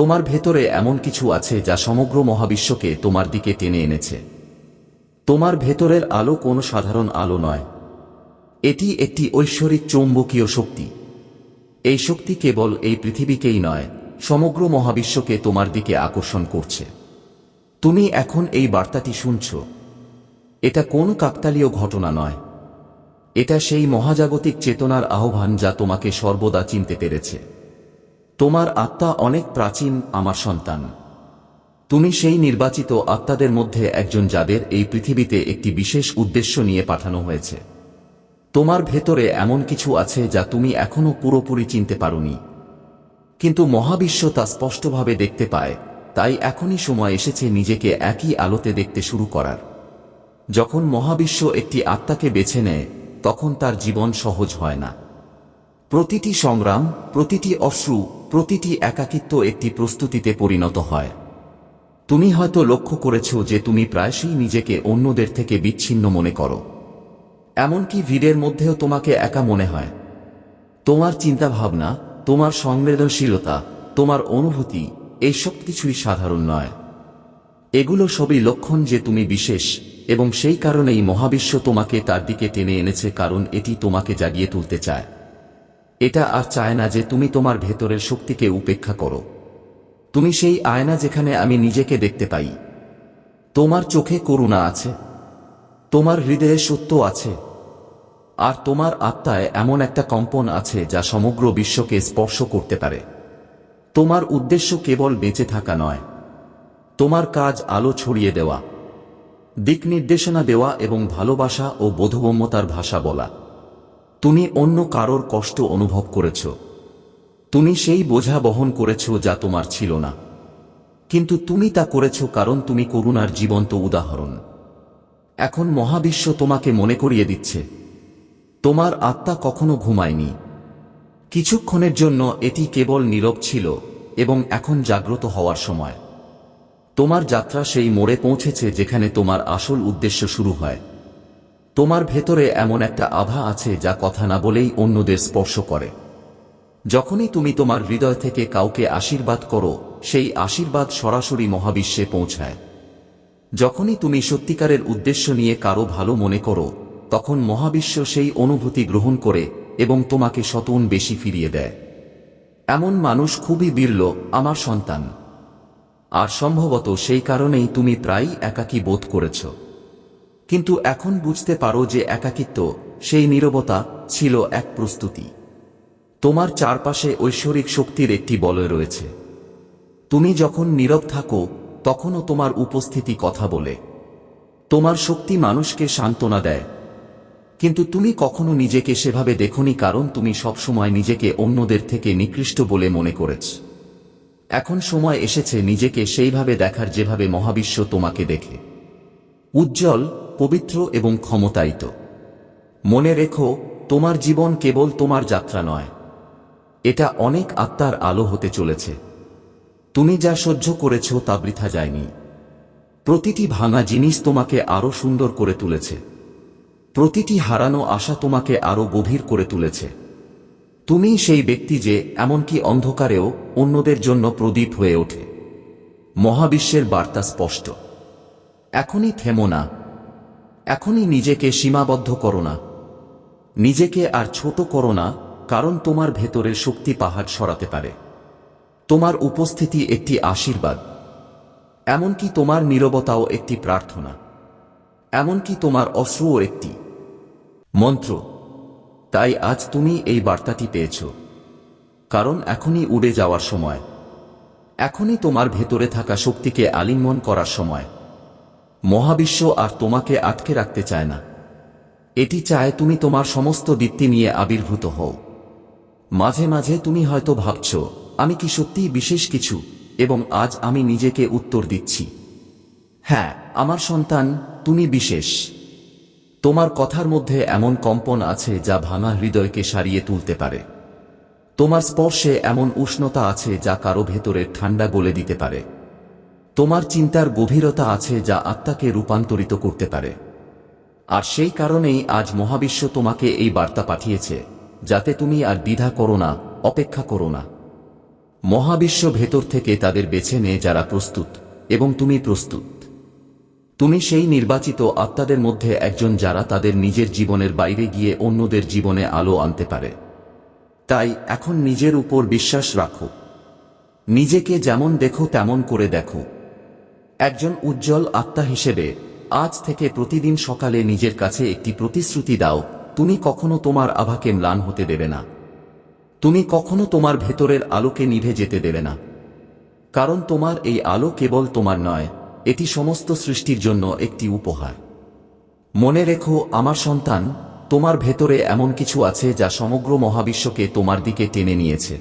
তোমার ভেতরে এমন কিছু আছে যা সমগ্র মহাবিশ্বকে তোমার দিকে টেনে এনেছে। তোমার ভেতরের আলো কোনো সাধারণ আলো নয়। এটি একটি ঐশ্বরিক চৌম্বকীয় শক্তি। এই শক্তি কেবল এই পৃথিবীকেই নয়, সমগ্র মহাবিশ্বকে তোমার দিকে আকর্ষণ করছে। তুমি এখন এই বার্তাটি শুনছ। এটা কোন কাকতালীয় ঘটনা নয়। এটা সেই মহাজাগতিক চেতনার আহ্বান যা তোমাকে সর্বদা চিনতে পেরেছে। তোমার আত্মা অনেক প্রাচীন, আমার সন্তান। তুমি সেই নির্বাচিত আত্মাদের মধ্যে একজন যাদের এই পৃথিবীতে একটি বিশেষ উদ্দেশ্য নিয়ে পাঠানো হয়েছে। তোমার ভেতরে এমন কিছু আছে যা তুমি এখনও পুরোপুরি চিনতে পারোনি। কিন্তু মহাবিশ্ব তা স্পষ্টভাবে দেখতে পায়, তাই এখনই সময় এসেছে নিজেকে একই আলোতে দেখতে শুরু করার। যখন মহাবিশ্ব একটি আত্মাকে বেছে নেয়, তখন তার জীবন সহজ হয় না। প্রতিটি সংগ্রাম, প্রতিটি অশ্রু প্রতিটি একাকিত্ব একটি প্রস্তুতিতে পরিণত হয়। তুমি হয়তো লক্ষ্য করেছ যে তুমি প্রায়শই নিজেকে অন্যদের থেকে বিচ্ছিন্ন মনে করো। এমনকি ভিড়ের মধ্যেও তোমাকে একা মনে হয়। তোমার চিন্তাভাবনা, তোমার সংবেদনশীলতা, তোমার অনুভূতি, এই সব কিছুই সাধারণ নয়। এগুলো সবই লক্ষণ যে তুমি বিশেষ, এবং সেই কারণেই মহাবিশ্ব তোমাকে তার দিকে টেনে এনেছে কারণ এটি তোমাকে জাগিয়ে তুলতে চায়। এটা আর চায় না যে তুমি তোমার ভেতরের শক্তিকে উপেক্ষা করো। তুমি সেই আয়না যেখানে আমি নিজেকে দেখতে পাই। তোমার চোখে করুণা আছে। তোমার হৃদয়ে সত্য আছে। আর তোমার আত্মায় এমন একটা কম্পন আছে যা সমগ্র বিশ্বকে স্পর্শ করতে পারে। তোমার উদ্দেশ্য কেবল বেঁচে থাকা নয়। তোমার কাজ আলো ছড়িয়ে দেওয়া। দিক নির্দেশনা দেওয়া এবং ভালোবাসা ও বোধগম্যতার ভাষা বলা। তুমি অন্য কারোর কষ্ট অনুভব করেছ। তুমি সেই বোঝা বহন করেছ যা তোমার ছিল না। কিন্তু তুমি তা করেছ কারণ তুমি করুণার জীবন্ত উদাহরণ। এখন মহাবিশ্ব তোমাকে মনে করিয়ে দিচ্ছে। তোমার আত্মা কখনো ঘুমায়নি। কিছুক্ষণের জন্য এটি কেবল নীরব ছিল এবং এখন জাগ্রত হওয়ার সময়। তোমার যাত্রা সেই মোড়ে পৌঁছেছে যেখানে তোমার আসল উদ্দেশ্য শুরু হয়। তোমার ভেতরে এমন একটা আভা আছে যা কথা না বলেই অন্যদের স্পর্শ করে। যখনই তুমি তোমার হৃদয় থেকে কাউকে আশীর্বাদ করো, সেই আশীর্বাদ সরাসরি মহাবিশ্বে পৌঁছায়। যখনই তুমি সত্যিকারের উদ্দেশ্য নিয়ে কারও ভালো মনে করো, তখন মহাবিশ্ব সেই অনুভূতি গ্রহণ করে এবং তোমাকে শতন বেশি ফিরিয়ে দেয়। এমন মানুষ খুবই বিরল আমার সন্তান। আর সম্ভবত সেই কারণেই তুমি প্রায়ই একাকী বোধ করেছ। কিন্তু এখন বুঝতে পারো যে একাকিত্ব, সেই নীরবতা ছিল এক প্রস্তুতি। তোমার চারপাশে ঐশ্বরিক শক্তির একটি বলয় রয়েছে। তুমি যখন নীরব থাকো, তখনও তোমার উপস্থিতি কথা বলে। তোমার শক্তি মানুষকে সান্ত্বনা দেয়। কিন্তু তুমি কখনো নিজেকে সেভাবে দেখনি কারণ তুমি সবসময় নিজেকে অন্যদের থেকে নিকৃষ্ট বলে মনে করেছ। এখন সময় এসেছে নিজেকে সেইভাবে দেখার যেভাবে মহাবিশ্ব তোমাকে দেখে। উজ্জ্বল পবিত্র এবং ক্ষমতায়িত। মনে রেখো, তোমার জীবন কেবল তোমার যাত্রা নয়। এটা অনেক আত্মার আলো হতে চলেছে। তুমি যা সহ্য করেছ তা বৃথা যায়নি। প্রতিটি ভাঙা জিনিস তোমাকে আরও সুন্দর করে তুলেছে। প্রতিটি হারানো আশা তোমাকে আরও গভীর করে তুলেছে। তুমি সেই ব্যক্তি যে, এমনকি অন্ধকারেও অন্যদের জন্য প্রদীপ হয়ে ওঠে। মহাবিশ্বের বার্তা স্পষ্ট। এখনই থেমো না। এখনই নিজেকে সীমাবদ্ধ করো না। নিজেকে আর ছোট করো না, কারণ তোমার ভেতরের শক্তি পাহাড় সরাতে পারে। তোমার উপস্থিতি একটি আশীর্বাদ। এমনকি তোমার নীরবতাও একটি প্রার্থনা। এমনকি তোমার অশ্রুও একটি। মন্ত্র, তাই আজ তুমি এই বার্তাটি পেয়েছ। কারণ এখনই উড়ে যাওয়ার সময়। এখনই তোমার ভেতরে থাকা শক্তিকে আলিঙ্গন করার সময়। মহাবিশ্ব আর তোমাকে আটকে রাখতে চায় না। এটি চায় তুমি তোমার সমস্ত বৃত্তি নিয়ে আবির্ভূত হও। মাঝে মাঝে তুমি হয়তো ভাবছ, আমি কি সত্যিই বিশেষ কিছু, এবং আজ আমি নিজেকে উত্তর দিচ্ছি। হ্যাঁ আমার সন্তান, তুমি বিশেষ। তোমার কথার মধ্যে এমন কম্পন আছে যা ভাঙা হৃদয়কে সারিয়ে তুলতে পারে। তোমার স্পর্শে এমন উষ্ণতা আছে যা কারও ভেতরের ঠান্ডা গলে দিতে পারে। তোমার চিন্তার গভীরতা আছে যা আত্মাকে রূপান্তরিত করতে পারে। আর সেই কারণেই আজ মহাবিশ্ব তোমাকে এই বার্তা পাঠিয়েছে, যাতে তুমি আর দ্বিধা করো না, অপেক্ষা করো না। মহাবিশ্ব ভেতর থেকে তাদের বেছে নেয় যারা প্রস্তুত, এবং তুমি প্রস্তুত। তুমি সেই নির্বাচিত আত্মাদের মধ্যে একজন যারা তাদের নিজের জীবনের বাইরে গিয়ে অন্যদের জীবনে আলো আনতে পারে। তাই এখন নিজের উপর বিশ্বাস রাখো। নিজেকে যেমন দেখো, তেমন করে দেখো। একজন উজ্জ্বল আত্মা হিসেবে, আজ থেকে প্রতিদিন সকালে নিজের কাছে একটি প্রতিশ্রুতি দাও, তুমি কখনো তোমার আভাকে ম্লান হতে দেবে না। তুমি কখনো তোমার ভেতরের আলোকে নিভে যেতে দেবে না। কারণ তোমার এই আলো কেবল তোমার নয়, এটি সমস্ত সৃষ্টির জন্য একটি উপহার। মনে রেখো, আমার সন্তান, তোমার ভেতরে এমন কিছু আছে যা সমগ্র মহাবিশ্বকে তোমার দিকে টেনে নিয়েছে।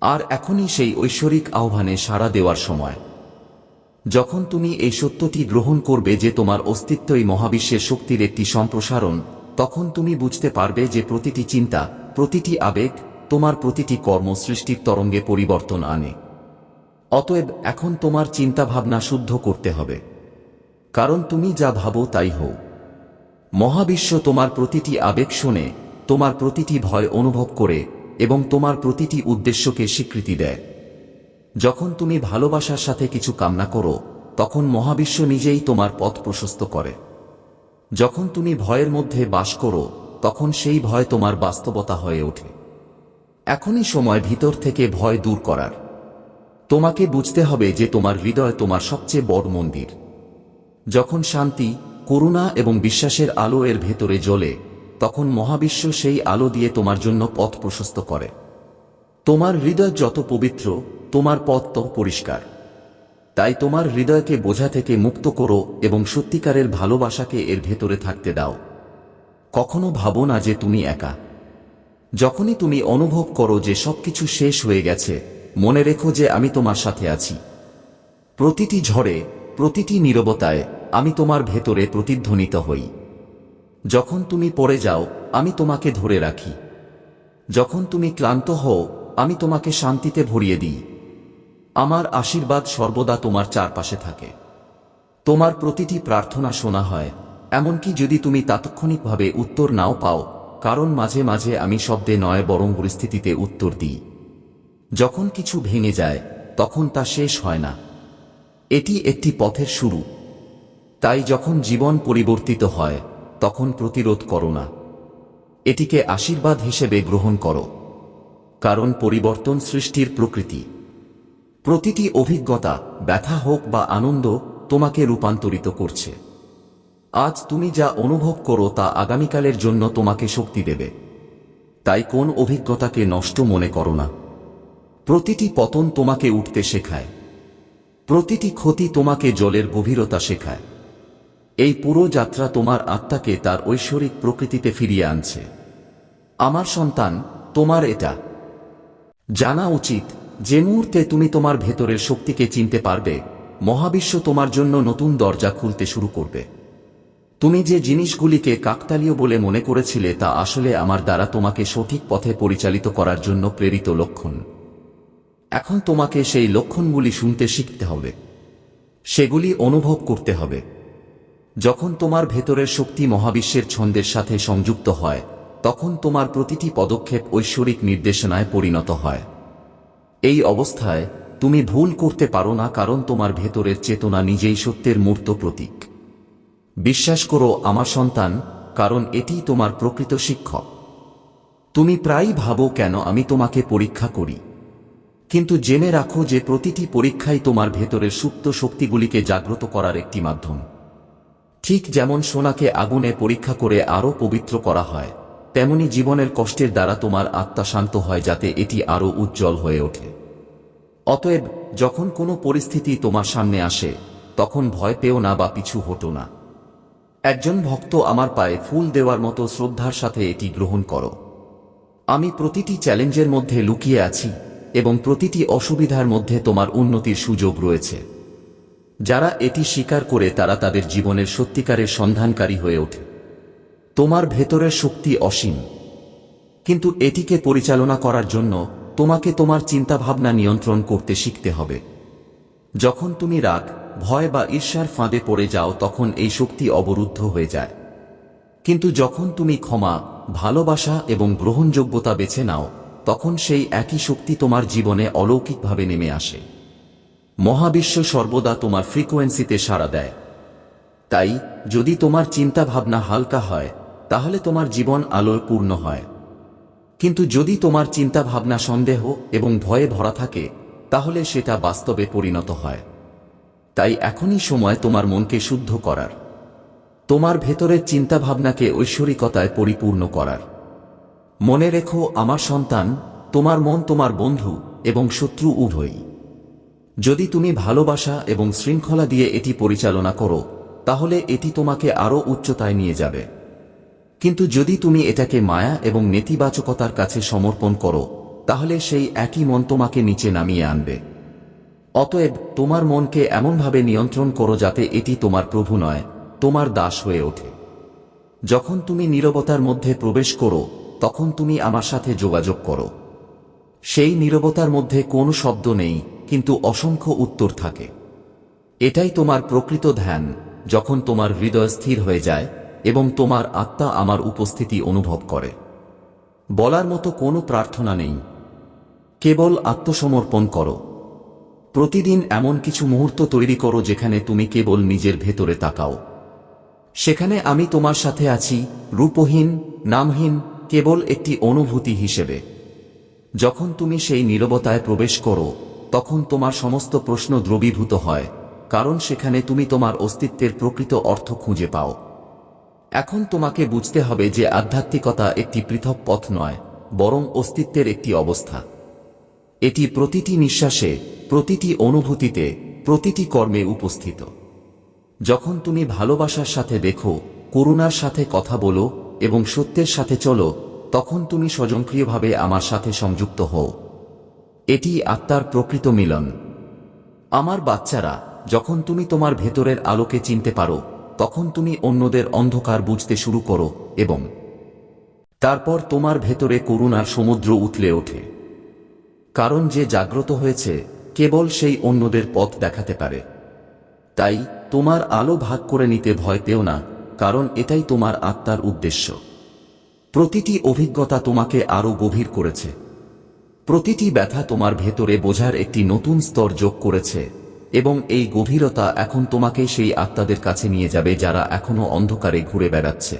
আর এখনই সেই ঐশ্বরিক আহ্বানে সাড়া দেওয়ার সময়। যখন তুমি এই সত্যটি গ্রহণ করবে যে তোমার অস্তিত্বই মহাবিশ্বের শক্তির একটি সম্প্রসারণ, তখন তুমি বুঝতে পারবে যে প্রতিটি চিন্তা, প্রতিটি আবেগ, তোমার প্রতিটি কর্ম সৃষ্টির তরঙ্গে পরিবর্তন আনে। অতএব এখন তোমার চিন্তাভাবনা শুদ্ধ করতে হবে। কারণ তুমি যা ভাবো তাই হও। মহাবিশ্ব তোমার প্রতিটি আবেগ শোনে, তোমার প্রতিটি ভয় অনুভব করে, এবং তোমার প্রতিটি উদ্দেশ্যকে স্বীকৃতি দেয়। যখন তুমি ভালোবাসার সাথে কিছু কামনা করো, তখন মহাবিশ্ব নিজেই তোমার পথ প্রশস্ত করে। যখন তুমি ভয়ের মধ্যে বাস করো, তখন সেই ভয় তোমার বাস্তবতা হয়ে ওঠে। এখনই সময় ভিতর থেকে ভয় দূর করার। তোমাকে বুঝতে হবে যে তোমার হৃদয় তোমার সবচেয়ে বড় মন্দির। যখন শান্তি, করুণা এবং বিশ্বাসের আলো এর ভেতরে জ্বলে, তখন মহাবিশ্ব সেই আলো দিয়ে তোমার জন্য পথ প্রশস্ত করে। তোমার হৃদয় যত পবিত্র তোমার পথ তো পরিষ্কার। তাই তোমার হৃদয়কে বোঝা থেকে মুক্ত করো এবং সত্যিকারের ভালোবাসাকে এর ভেতরে থাকতে দাও। কখনো ভাবো না যে তুমি একা। যখনই তুমি অনুভব করো যে সবকিছু শেষ হয়ে গেছে, মনে রেখো যে আমি তোমার সাথে আছি। প্রতিটি ঝড়ে, প্রতিটি নীরবতায় আমি তোমার ভেতরে প্রতিধ্বনিত হই। যখন তুমি পড়ে যাও, আমি তোমাকে ধরে রাখি। যখন তুমি ক্লান্ত হও, আমি তোমাকে শান্তিতে ভরিয়ে দিই। আমার আশীর্বাদ সর্বদা তোমার চারপাশে থাকে। তোমার প্রতিটি প্রার্থনা শোনা হয়, এমনকি যদি তুমি তাৎক্ষণিকভাবে উত্তর নাও পাও, কারণ মাঝে মাঝে আমি শব্দে নয় বরং পরিস্থিতিতে উত্তর দিই। যখন কিছু ভেঙে যায়, তখন তা শেষ হয় না। এটি একটি পথের শুরু। তাই যখন জীবন পরিবর্তিত হয়, তখন প্রতিরোধ করো না। এটিকে আশীর্বাদ হিসেবে গ্রহণ করো। কারণ পরিবর্তন সৃষ্টির প্রকৃতি। প্রতিটি অভিজ্ঞতা, ব্যথা হোক বা আনন্দ, তোমাকে রূপান্তরিত করছে। আজ তুমি যা অনুভব করো তা আগামীকালের জন্য তোমাকে শক্তি দেবে। তাই কোন অভিজ্ঞতাকে নষ্ট মনে করো না। প্রতিটি পতন তোমাকে উঠতে শেখায়। প্রতিটি ক্ষতি তোমাকে জলের গভীরতা শেখায়। এই পুরো যাত্রা তোমার আত্মাকে তার ঐশ্বরিক প্রকৃতিতে ফিরিয়ে আনছে। আমার সন্তান, তোমার এটা। জানা উচিত যে মুহূর্তে তুমি তোমার ভেতরের শক্তিকে চিনতে পারবে, মহাবিশ্ব তোমার জন্য নতুন দরজা খুলতে শুরু করবে। তুমি যে জিনিসগুলিকে কাকতালীয় বলে মনে করেছিলে তা আসলে আমার দ্বারা তোমাকে সঠিক পথে পরিচালিত করার জন্য প্রেরিত লক্ষণ। এখন তোমাকে সেই লক্ষণগুলি শুনতে শিখতে হবে। সেগুলি অনুভব করতে হবে। যখন তোমার ভেতরের শক্তি মহাবিশ্বের ছন্দের সাথে সংযুক্ত হয়, তখন তোমার প্রতিটি পদক্ষেপ ঐশ্বরিক নির্দেশনায় পরিণত হয়। এই অবস্থায় তুমি ভুল করতে পারো না কারণ তোমার ভেতরের চেতনা নিজেই সত্যের মূর্ত প্রতীক। বিশ্বাস করো আমার সন্তান, কারণ এটি তোমার প্রকৃত শিক্ষক। তুমি প্রায়ই ভাবো কেন আমি তোমাকে পরীক্ষা করি। কিন্তু জেনে রাখো যে প্রতিটি পরীক্ষাই তোমার ভেতরের সুপ্ত শক্তিগুলিকে জাগ্রত করার একটি মাধ্যম। ঠিক যেমন সোনাকে আগুনে পরীক্ষা করে আরও পবিত্র করা হয় তেমনি জীবনের কষ্টের দ্বারা তোমার আত্মা শান্ত হয় যাতে এটি আরও উজ্জ্বল হয়ে ওঠে। অতএব, যখন কোনো পরিস্থিতি তোমার সামনে আসে, তখন ভয় পেও না বা পিছু হতো না। একজন ভক্ত আমার পায়ে ফুল দেওয়ার মতো শ্রদ্ধার সাথে এটি গ্রহণ করো। আমি প্রতিটি চ্যালেঞ্জের মধ্যে লুকিয়ে আছি এবং প্রতিটি অসুবিধার মধ্যে তোমার উন্নতির সুযোগ রয়েছে। যারা এটি স্বীকার করে তারা তাদের জীবনের সত্যিকারের সন্ধানকারী হয়ে ওঠে। তোমার ভেতরের শক্তি অসীম। কিন্তু এটিকে পরিচালনা করার জন্য তোমাকে তোমার চিন্তাভাবনা নিয়ন্ত্রণ করতে শিখতে হবে। যখন তুমি রাগ, ভয় বা ঈর্ষার ফাঁদে পড়ে যাও, তখন এই শক্তি অবরুদ্ধ হয়ে যায়। কিন্তু যখন তুমি ক্ষমা, ভালোবাসা এবং গ্রহণযোগ্যতা বেছে নাও, তখন সেই একই শক্তি তোমার জীবনে অলৌকিকভাবে নেমে আসে। মহাবিশ্ব সর্বদা তোমার ফ্রিকোয়েন্সিতে সাড়া দেয়। তাই, যদি তোমার চিন্তা ভাবনা হালকা হয় তাহলে তোমার জীবন আলোয় পূর্ণ হয়। কিন্তু যদি তোমার চিন্তা ভাবনা সন্দেহ এবং ভয়ে ভরা থাকে, তাহলে সেটা বাস্তবে পরিণত হয়। তাই এখনই সময় তোমার মনকে শুদ্ধ করার। তোমার ভেতরের চিন্তাভাবনাকে ঐশ্বরিকতায় পরিপূর্ণ করার। মনে রেখো, আমার সন্তান, তোমার মন তোমার বন্ধু এবং শত্রু উভয়ই। যদি তুমি ভালোবাসা এবং শৃঙ্খলা দিয়ে এটি পরিচালনা করো, তাহলে এটি তোমাকে আরও উচ্চতায় নিয়ে যাবে। কিন্তু যদি তুমি এটাকে মায়া এবং নেতিবাচকতার কাছে সমর্পণ করো, তাহলে সেই একই মন তোমাকে নিচে নামিয়ে আনবে। অতএব তোমার মনকে এমনভাবে নিয়ন্ত্রণ করো যাতে এটি তোমার প্রভু নয়, তোমার দাস হয়ে ওঠে। যখন তুমি নীরবতার মধ্যে প্রবেশ করো, তখন তুমি আমার সাথে যোগাযোগ করো। সেই নীরবতার মধ্যে কোনো শব্দ নেই, কিন্তু অসংখ্য উত্তর থাকে। এটাই তোমার প্রকৃত ধ্যান, যখন তোমার হৃদয় স্থির হয়ে যায় এবং তোমার আত্মা আমার উপস্থিতি অনুভব করে। বলার মতো কোনো প্রার্থনা নেই। কেবল আত্মসমর্পণ করো। প্রতিদিন এমন কিছু মুহূর্ত তৈরি করো যেখানে তুমি কেবল নিজের ভেতরে তাকাও। সেখানে আমি তোমার সাথে আছি, রূপহীন, নামহীন, কেবল একটি অনুভূতি হিসেবে। যখন তুমি সেই নীরবতায় প্রবেশ করো, তখন তোমার সমস্ত প্রশ্ন দ্রবীভূত হয়, কারণ সেখানে তুমি তোমার অস্তিত্বের প্রকৃত অর্থ খুঁজে পাও। এখন তোমাকে বুঝতে হবে যে আধ্যাত্মিকতা একটি পৃথক পথ নয়, বরং অস্তিত্বের একটি অবস্থা। এটি প্রতিটি নিঃশ্বাসে, প্রতিটি অনুভূতিতে, প্রতিটি কর্মে উপস্থিত। যখন তুমি ভালোবাসার সাথে দেখো, করুণার সাথে কথা বলো, এবং সত্যের সাথে চলো, তখন তুমি স্বয়ংক্রিয়ভাবে আমার সাথে সংযুক্ত হও। এটি আত্মার প্রকৃত মিলন। আমার বাচ্চারা, যখন তুমি তোমার ভেতরের আলোকে চিনতে পারো তখন তুমি অন্যদের অন্ধকার বুঝতে শুরু করো এবং তারপর তোমার ভেতরে করুণার সমুদ্র উঠলে ওঠে। কারণ যে জাগ্রত হয়েছে, কেবল সেই অন্যদের পথ দেখাতে পারে। তাই তোমার আলো ভাগ করে নিতে ভয় পেও না, কারণ এটাই তোমার আত্মার উদ্দেশ্য। প্রতিটি অভিজ্ঞতা তোমাকে আরও গভীর করেছে। প্রতিটি ব্যথা তোমার ভেতরে বোঝার একটি নতুন স্তর যোগ করেছে। এবং এই গভীরতা এখন তোমাকে সেই আত্মাদের কাছে নিয়ে যাবে যারা এখনও অন্ধকারে ঘুরে বেড়াচ্ছে।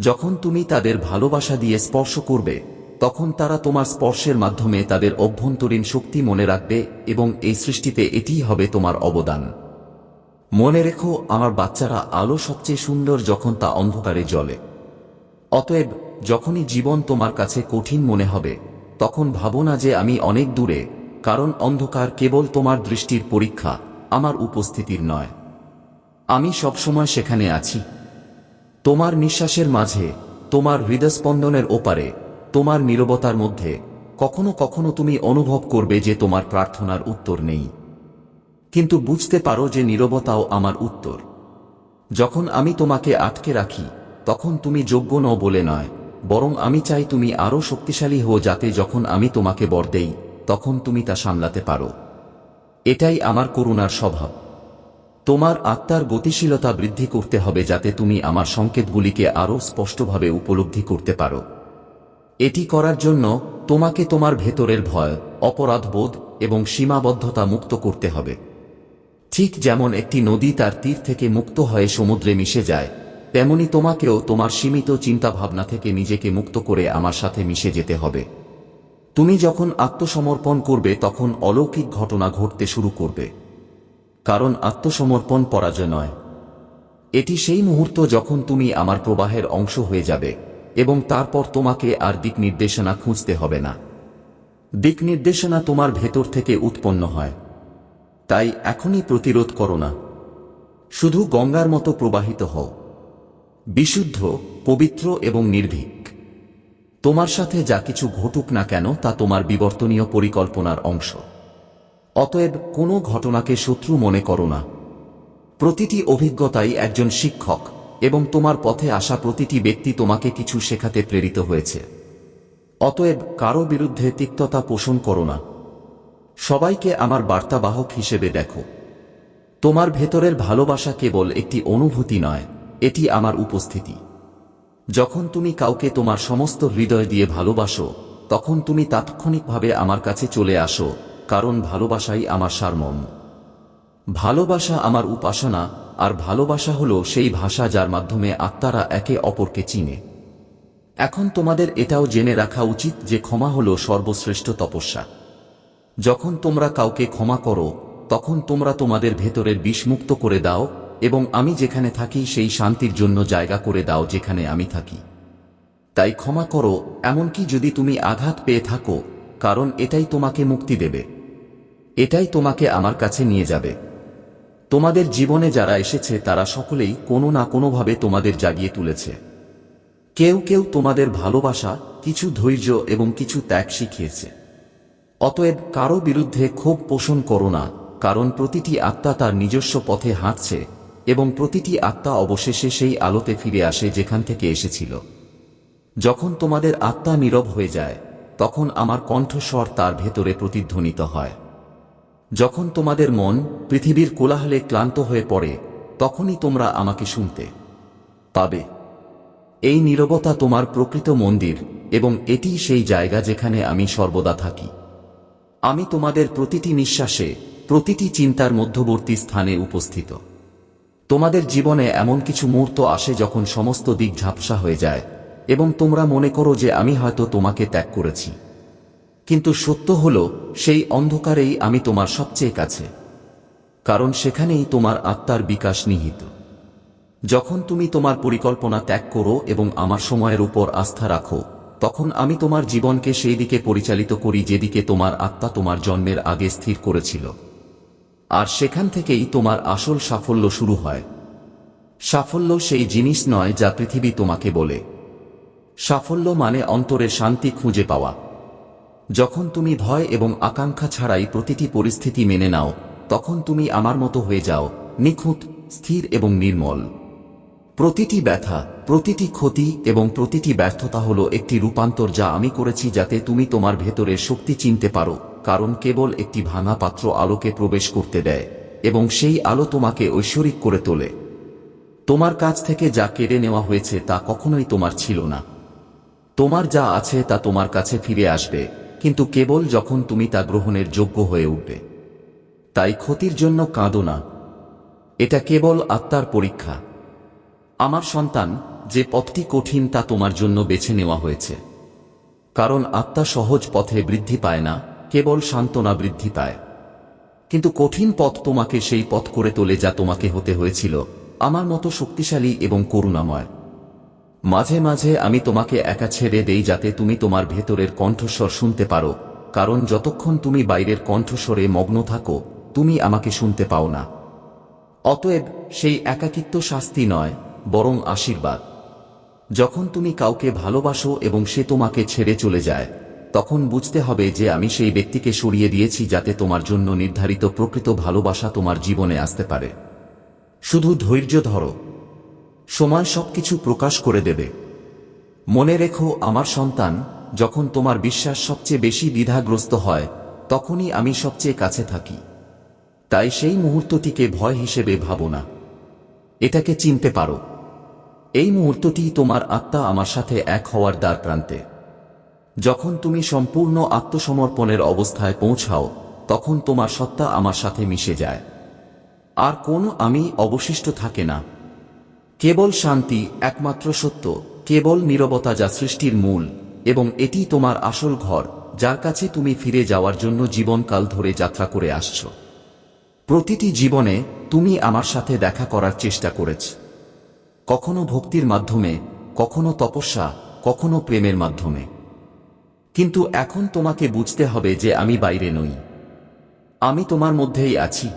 যখন তুমি তাদের ভালোবাসা দিয়ে স্পর্শ করবে, তখন তারা তোমার স্পর্শের মাধ্যমে তাদের অভ্যন্তরীণ শক্তি মনে রাখবে এবং এই সৃষ্টিতে এটিই হবে তোমার অবদান। মনে রেখো, আমার বাচ্চারা আলো সবচেয়ে সুন্দর যখন তা অন্ধকারে জ্বলে। অতএব, যখনই জীবন তোমার কাছে কঠিন মনে হবে, তখন ভাবো না যে আমি অনেক দূরে কারণ অন্ধকার কেবল তোমার দৃষ্টির পরীক্ষা, আমার উপস্থিতির নয়। আমি সবসময় সেখানে আছি। তোমার নিঃশ্বাসের মাঝে, তোমার হৃদস্পন্দনের ওপারে, তোমার নীরবতার মধ্যে, কখনো কখনো তুমি অনুভব করবে যে তোমার প্রার্থনার উত্তর নেই। কিন্তু বুঝতে পারো যে নীরবতাও আমার উত্তর। যখন আমি তোমাকে আটকে রাখি, তখন তুমি যোগ্য নও বলে নয়, বরং আমি চাই তুমি আরও শক্তিশালী হো যাতে যখন আমি তোমাকে বর দেই তখন তুমি তা সামলাতে পারো। এটাই আমার করুণার স্বভাব। তোমার আত্মার গতিশীলতা বৃদ্ধি করতে হবে যাতে তুমি আমার সংকেতগুলিকে আরও স্পষ্টভাবে উপলব্ধি করতে পারো। এটি করার জন্য তোমাকে তোমার ভেতরের ভয়, অপরাধবোধ এবং সীমাবদ্ধতা মুক্ত করতে হবে। ঠিক যেমন একটি নদী তার তীর থেকে মুক্ত হয়ে সমুদ্রে মিশে যায়, তেমনি তোমাকেও তোমার সীমিত চিন্তাভাবনা থেকে নিজেকে মুক্ত করে আমার সাথে মিশে যেতে হবে। তুমি যখন আত্মসমর্পণ করবে, তখন অলৌকিক ঘটনা ঘটতে শুরু করবে। কারণ আত্মসমর্পণ পরাজয় নয়। এটি সেই মুহূর্ত যখন তুমি আমার প্রবাহের অংশ হয়ে যাবে, এবং তারপর তোমাকে আর দিক নির্দেশনা খুঁজতে হবে না। দিক নির্দেশনা তোমার ভেতর থেকে উৎপন্ন হয়। তাই এখনই প্রতিরোধ করো না। শুধু গঙ্গার মতো প্রবাহিত হও। বিশুদ্ধ, পবিত্র এবং নির্ভীক। তোমার সাথে যা কিছু ঘটুক না কেন, তা তোমার বিবর্তনীয় পরিকল্পনার অংশ। অতএব কোনো ঘটনাকে শত্রু মনে করো না। প্রতিটি অভিজ্ঞতাই একজন শিক্ষক, এবং তোমার পথে আসা প্রতিটি ব্যক্তি তোমাকে কিছু শেখাতে প্রেরিত হয়েছে। অতএব কারও বিরুদ্ধে তিক্ততা পোষণ করো না। সবাইকে আমার বার্তাবাহক হিসেবে দেখো। তোমার ভেতরের ভালোবাসা কেবল একটি অনুভূতি নয়, এটি আমার উপস্থিতি। যখন তুমি কাউকে তোমার সমস্ত হৃদয় দিয়ে ভালোবাসো, তখন তুমি তাৎক্ষণিকভাবে আমার কাছে চলে আসো, কারণ ভালোবাসাই আমার সারমর্ম। ভালোবাসা আমার উপাসনা, আর ভালোবাসা হলো সেই ভাষা যার মাধ্যমে আত্মারা একে অপরকে চিনে। এখন তোমাদের এটাও জেনে রাখা উচিত যে ক্ষমা হলো সর্বশ্রেষ্ঠ তপস্যা। যখন তোমরা কাউকে ক্ষমা করো, তখন তোমরা তোমাদের ভেতরের বিষমুক্ত করে দাও এবং আমি যেখানে থাকি সেই শান্তির জন্য জায়গা করে দাও যেখানে আমি থাকি। তাই ক্ষমা করো, এমনকি যদি তুমি আঘাত পেয়ে থাকো, কারণ এটাই তোমাকে মুক্তি দেবে। এটাই তোমাকে আমার কাছে নিয়ে যাবে। তোমাদের জীবনে যারা এসেছে, তারা সকলেই কোনো না কোনোভাবে তোমাদের জাগিয়ে তুলেছে। কেউ কেউ তোমাদের ভালোবাসা, কিছু ধৈর্য এবং কিছু ত্যাগ শিখিয়েছে। অতএব কারও বিরুদ্ধে ক্ষোভ পোষণ করো না, কারণ প্রতিটি আত্মা তার নিজস্ব পথে হাঁটছে এবং প্রতিটি আত্মা অবশেষে সেই আলোতে ফিরে আসে যেখান থেকে এসেছিল। যখন তোমাদের আত্মা নীরব হয়ে যায়, তখন আমার কণ্ঠস্বর তার ভেতরে প্রতিধ্বনিত হয়। যখন তোমাদের মন পৃথিবীর কোলাহলে ক্লান্ত হয়ে পড়ে, তখনই তোমরা আমাকে শুনতে পাবে। এই নীরবতা তোমার প্রকৃত মন্দির এবং এটি সেই জায়গা যেখানে আমি সর্বদা থাকি। আমি তোমাদের প্রতিটি নিঃশ্বাসে, প্রতিটি চিন্তার মধ্যবর্তী স্থানে উপস্থিত। তোমাদের জীবনে এমন কিছু মুহূর্ত আসে যখন সমস্ত দিক ঝাপসা হয়ে যায়, এবং তোমরা মনে করো যে আমি হয়তো তোমাকে ত্যাগ করেছি। কিন্তু সত্য হল, সেই অন্ধকারেই আমি তোমার সবচেয়ে কাছে। কারণ সেখানেই তোমার আত্মার বিকাশ নিহিত। যখন তুমি তোমার পরিকল্পনা ত্যাগ করো এবং আমার সময়ের উপর আস্থা রাখো, তখন আমি তোমার জীবনকে সেই দিকে পরিচালিত করি যেদিকে তোমার আত্মা তোমার জন্মের আগে স্থির করেছিল। আর সেখান থেকেই তোমার আসল সাফল্য শুরু হয়। সাফল্য সেই জিনিস নয় যা পৃথিবী তোমাকে বলে। সাফল্য মানে অন্তরে শান্তি খুঁজে পাওয়া। যখন তুমি ভয় এবং আকাঙ্ক্ষা ছাড়াই প্রতিটি পরিস্থিতি মেনে নাও, তখন তুমি আমার মতো হয়ে যাও, নিখুঁত, স্থির এবং নির্মল। প্রতিটি ব্যথা, প্রতিটি ক্ষতি এবং প্রতিটি ব্যর্থতা হলো একটি রূপান্তর যা আমি করেছি যাতে তুমি তোমার ভেতরের শক্তি চিনতে পারো। কারণ কেবল একটি ভাঙা পাত্র আলোকে প্রবেশ করতে দেয়, এবং সেই আলো তোমাকে ঐশ্বরিক করে তোলে। তোমার কাছ থেকে যা কেড়ে নেওয়া হয়েছে তা কখনোই তোমার ছিল না। তোমার যা আছে তা তোমার কাছে ফিরে আসবে, কিন্তু কেবল যখন তুমি তা গ্রহণের যোগ্য হয়ে উঠবে। তাই ক্ষতির জন্য কাঁদো না। এটা কেবল আত্মার পরীক্ষা। আমার সন্তান, যে পথটি কঠিন তা তোমার জন্য বেছে নেওয়া হয়েছে। কারণ আত্মা সহজ পথে বৃদ্ধি পায় না কেবল সান্ত্বনা বৃদ্ধি পায়। কিন্তু কঠিন পথ তোমাকে সেই পথ করে তোলে যা তোমাকে হতে হয়েছিল, আমার মতো শক্তিশালী এবং করুণাময়। মাঝে মাঝে আমি তোমাকে একা ছেড়ে দেই যাতে তুমি তোমার ভেতরের কণ্ঠস্বর শুনতে পারো, কারণ যতক্ষণ তুমি বাইরের কণ্ঠস্বরে মগ্ন থাকো, তুমি আমাকে শুনতে পাও না। অতএব সেই একাকিত্ব শাস্তি নয়, বরং আশীর্বাদ। যখন তুমি কাউকে ভালোবাসো এবং সে তোমাকে ছেড়ে চলে যায় তখন বুঝতে হবে যে আমি সেই ব্যক্তিকে সরিয়ে দিয়েছি যাতে তোমার জন্য নির্ধারিত প্রকৃত ভালোবাসা তোমার জীবনে আসতে পারে। শুধু ধৈর্য ধরো। সময় সবকিছু প্রকাশ করে দেবে। মনে রেখো, আমার সন্তান, যখন তোমার বিশ্বাস সবচেয়ে বেশি দ্বিধাগ্রস্ত হয়, তখনই আমি সবচেয়ে কাছে থাকি। তাই সেই মুহূর্তটিকে ভয় হিসেবে ভাবো না। এটাকে চিনতে পারো। এই মুহূর্তটি তোমার আত্মা আমার সাথে এক হওয়ার দ্বার প্রান্তে। যখন তুমি সম্পূর্ণ আত্মসমর্পণের অবস্থায় পৌঁছাও, তখন তোমার সত্তা আমার সাথে মিশে যায়। আর কোনো আমি অবশিষ্ট থাকে না। কেবল শান্তি একমাত্র সত্য, কেবল নীরবতা যা সৃষ্টির মূল, এবং এটি তোমার আসল ঘর, যার কাছে তুমি ফিরে যাওয়ার জন্য জীবনকাল ধরে যাত্রা করে আসছ। প্রতিটি জীবনে তুমি আমার সাথে দেখা করার চেষ্টা করেছ। কখনো ভক্তির মাধ্যমে, কখনো তপস্যা, কখনো প্রেমের মাধ্যমে। কিন্তু এখন তোমাকে বুঝতে হবে যে আমি বাইরে নই। আমি তোমার মধ্যেই আছি।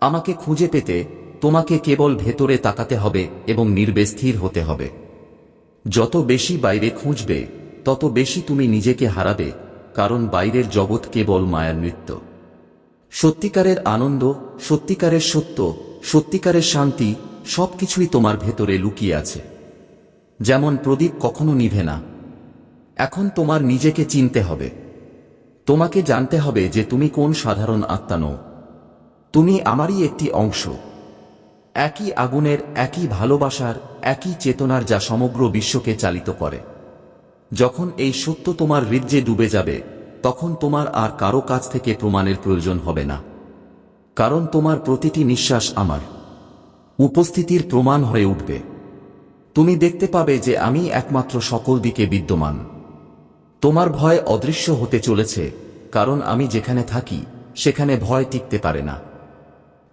আমাকে খুঁজে পেতে তোমাকে কেবল ভেতরে তাকাতে হবে এবং নির্বেস্থির হতে হবে। যত বেশি বাইরে খুঁজবে, তত বেশি তুমি নিজেকে হারাবে, কারণ বাইরের জগৎ কেবল মায়ার নৃত্য। সত্যিকারের আনন্দ, সত্যিকারের সত্য, সত্যিকারের শান্তি সবকিছুই তোমার ভেতরে লুকিয়ে আছে। যেমন প্রদীপ কখনো নিভে না। এখন তোমার নিজেকে চিনতে হবে। তোমাকে জানতে হবে যে তুমি কোন সাধারণ আত্মা নও। তুমি আমারই একটি অংশ। একই আগুনের, একই ভালোবাসার, একই চেতনার যা সমগ্র বিশ্বকে চালিত করে। যখন এই সত্য তোমার হৃদ্যে ডুবে যাবে, তখন তোমার আর কারও কাছ থেকে প্রমাণের প্রয়োজন হবে না। কারণ তোমার প্রতিটি নিঃশ্বাস আমার। উপস্থিতির প্রমাণ হয়ে উঠবে। তুমি দেখতে পাবে যে আমি একমাত্র সকল দিকে বিদ্যমান। তোমার ভয় অদৃশ্য হতে চলেছে, কারণ আমি যেখানে থাকি, সেখানে ভয় টিকতে পারে না।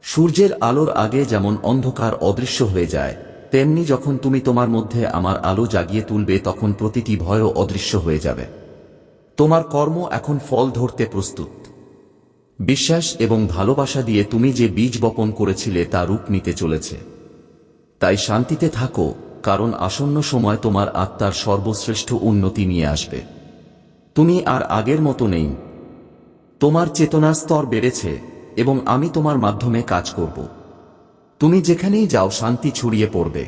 সূর্যের আলোর আগে যেমন অন্ধকার অদৃশ্য হয়ে যায়, তেমনি যখন তুমি তোমার মধ্যে আমার আলো জাগিয়ে তুলবে, তখন প্রতিটি ভয়ও অদৃশ্য হয়ে যাবে। তোমার কর্ম এখন ফল ধরতে প্রস্তুত। বিশ্বাস এবং ভালোবাসা দিয়ে তুমি যে বীজ বপন করেছিলে, তা রূপ নিতে চলেছে। তাই শান্তিতে থাকো, কারণ আসন্ন সময় তোমার আত্মার সর্বশ্রেষ্ঠ উন্নতি নিয়ে আসবে। তুমি আর আগের মতো নেই। তোমার চেতনার স্তর বেড়েছে এবং আমি তোমার মাধ্যমে কাজ করব। তুমি যেখানেই যাও শান্তি ছড়িয়ে পড়বে।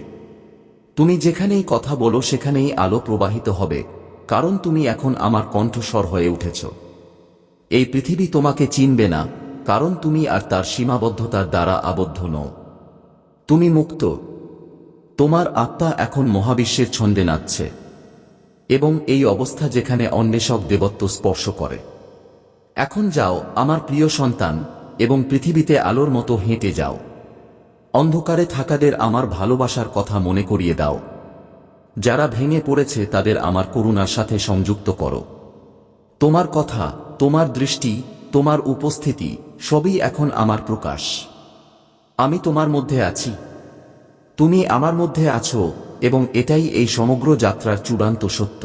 তুমি যেখানেই কথা বলো সেখানেই আলো প্রবাহিত হবে, কারণ তুমি এখন আমার কণ্ঠস্বর হয়ে উঠেছ। এই পৃথিবী তোমাকে চিনবে না, কারণ তুমি আর তার সীমাবদ্ধতার দ্বারা আবদ্ধ নও। তুমি মুক্ত। তোমার আত্মা এখন মহাবিশ্বের ছন্দে নাচছে। এবং এই অবস্থা যেখানে অন্বেষক দেবত্ব স্পর্শ করে। এখন যাও, আমার প্রিয় সন্তান, এবং পৃথিবীতে আলোর মতো হেঁটে যাও। অন্ধকারে থাকাদের আমার ভালোবাসার কথা মনে করিয়ে দাও। যারা ভেঙে পড়েছে, তাদের আমার করুণার সাথে সংযুক্ত করো। তোমার কথা, তোমার দৃষ্টি, তোমার উপস্থিতি, সবই এখন আমার প্রকাশ। আমি তোমার মধ্যে আছি। তুমি আমার মধ্যে আছো এবং এটাই এই সমগ্র যাত্রার চূড়ান্ত সত্য।